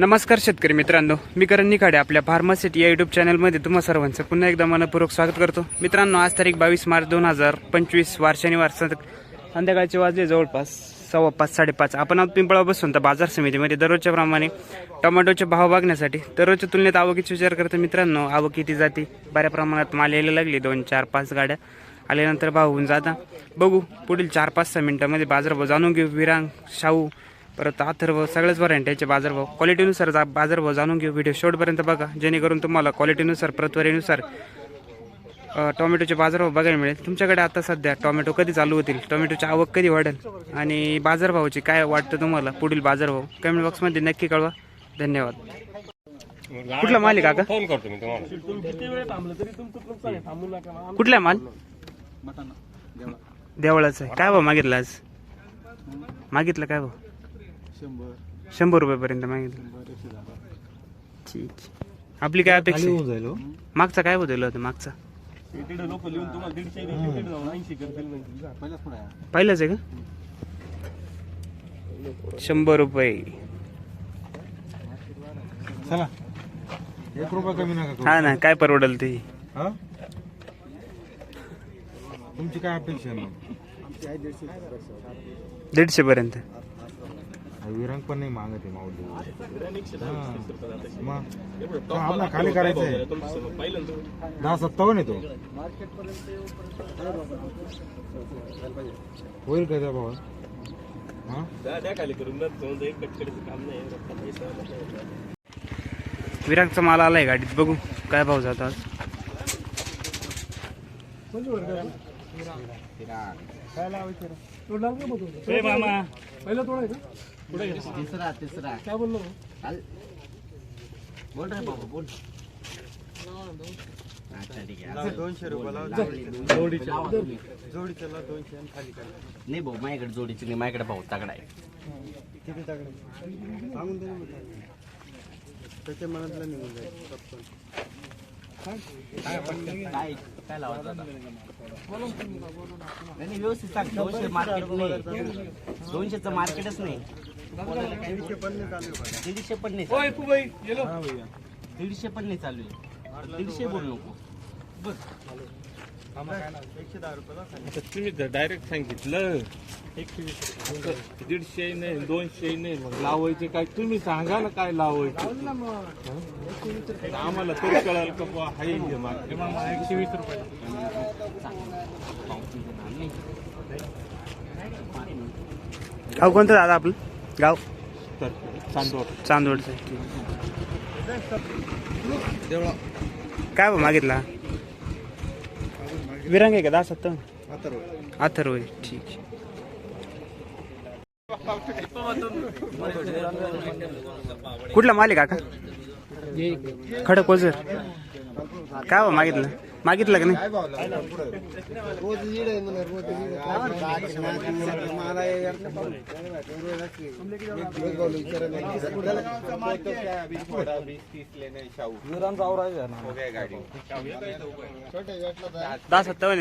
नमस्कार शेतकरी मित्रांनो. मी करण निखाडे आपल्या फार्मासिटी या युट्यूब चॅनलमध्ये तुम्हा सर्वांचं पुन्हा एकदा मनपूर्वक स्वागत करतो. मित्रांनो आज तारीख बावीस मार्च दोन हजार पंचवीस वार शनिवार संध्याकाळचे वाजले जवळपास सव्वा पाच साडेपाच. आपण आज पिंपळा बसून तर बाजार समितीमध्ये दररोजच्या प्रमाणे टोमॅटोचे भाव बघण्यासाठी दररोजच्या तुलनेत आवकीचा विचार करतो मित्रांनो. आवक किती जाते? बऱ्या प्रमाणात माल यायला लागली. दोन चार पाच गाड्या आल्यानंतर भाव होऊन जाता. बघू पुढील चार पाच सहा मिनटामध्ये बाजार जाणून घेऊ. विरांग शाहू परत अथर्व सगळ्याच व्हरायटीचे बाजारभाव? क्वालिटीनुसार जा बाजारभाव जाणून घेऊ. व्हिडिओ शेवटपर्यंत बघा. जेणेकरून तुम्हाला क्वालिटीनुसार प्रतवारीनुसार टोमॅटोचे बाजारभाव बघायला मिळेल. तुमच्याकडे आता सध्या टोमॅटो कधी चालू होतील? टोमॅटोची आवक कधी वाढेल? आणि बाजारभावाची काय वाटतं तुम्हाला? पुढील बाजारभाव? कमेंट बॉक्समध्ये नक्की कळवा. धन्यवाद. कुठला माल आहे काका? फोन करतो मी तुम्हाला. कुठला माल? देवळाचं आहे. काय भाव मागितला आज? मागितलं काय भाव? शंभर. रुपयापर्यंत मागितलं. ठीक आपली काय अपेक्षा आहे? मागचा काय बदल होता मागचा? पहिलाच आहे. का? शंभर रुपये. चला. एक रुपया कमी नका करू. हा ना काय परवडल ते? हा? तुमची काय अपेक्षा आहे मग? दीडशे पर्यंत हा, विरंग पण नाही मागत आहे माऊली. हा. मग आपला खाली करायचं आहे. दहा सत्तावन्न आहे तो. होईल का त्या भावा हा? विरागचा माल आलाय गाडीत बघू काय भाव जातो आज तिसरा तिसरा. काय बोललो? बोल रे बाबा बोल. अच्छा ठीक आहे. दोनशे जोडीच्या जोडीच्या दोनशे खाली नाही भाऊ माझ्याकडे जोडीची नाही माझ्याकडे भाऊ तगडा आहे. किती तगडे? सांगून दे ना मग. त्याच्या मनातला निघून जाईल. काय काय लावायचं आता? नाही, नाही, व्यवस्थित सांग दोनशे मार्केट नाही दोनशेचं मार्केटच नाही दीडशे पण नाही चालू आहे. दीडशे पण नाही चालू. आहे दीडशे बोल नको आता तुम्ही जर डायरेक्ट सांगितलं. दीडशे नाही दोनशे नाही. मग लावायचे काय? तुम्ही सांगा ना काय लावायचं? आम्हाला तरी कळाल का बुवा हाय हे. एकशे वीस रुपये गाव कोणतं दादा आपलं? गाव? तर चांदोड चांदोडचं काय मागितला? विरंग आहे का? दास सत्तावन्न? आता अथर्व आहे. ठीक आहे. कुठला माल आहे काका? खडक वजर काय भाव मागितलं? मागितलं का नाही? आहे. का दहा सत्तावन्न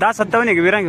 दहा सत्तावन्न आहे का? विरांग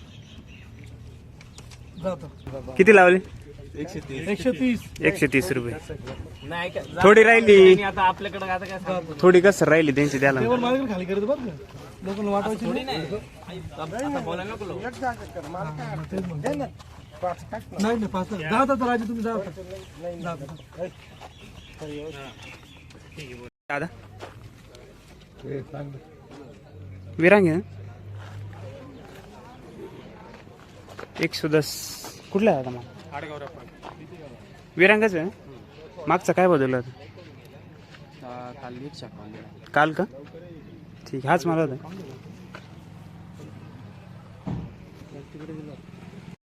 किती लावले? एकशे तीस. एकशे तीस रुपये. नाही का- थोडी राहिली. आता आपल्याकडे आता काय सांगतो? थोडी कसं राहिली त्यांची द्याला खाली करत बरं का लोकांना वाटायची थोडी नाही. आता बोलायला नको. नाही. नाही पाच दहा तास राजे तुम्ही दहा तास. दादा? विरांग आहे ना? एकशे दस कुठला आता मग विरांगाच आहे मागचा काय बदल काल का? ठीक हाच मला होता.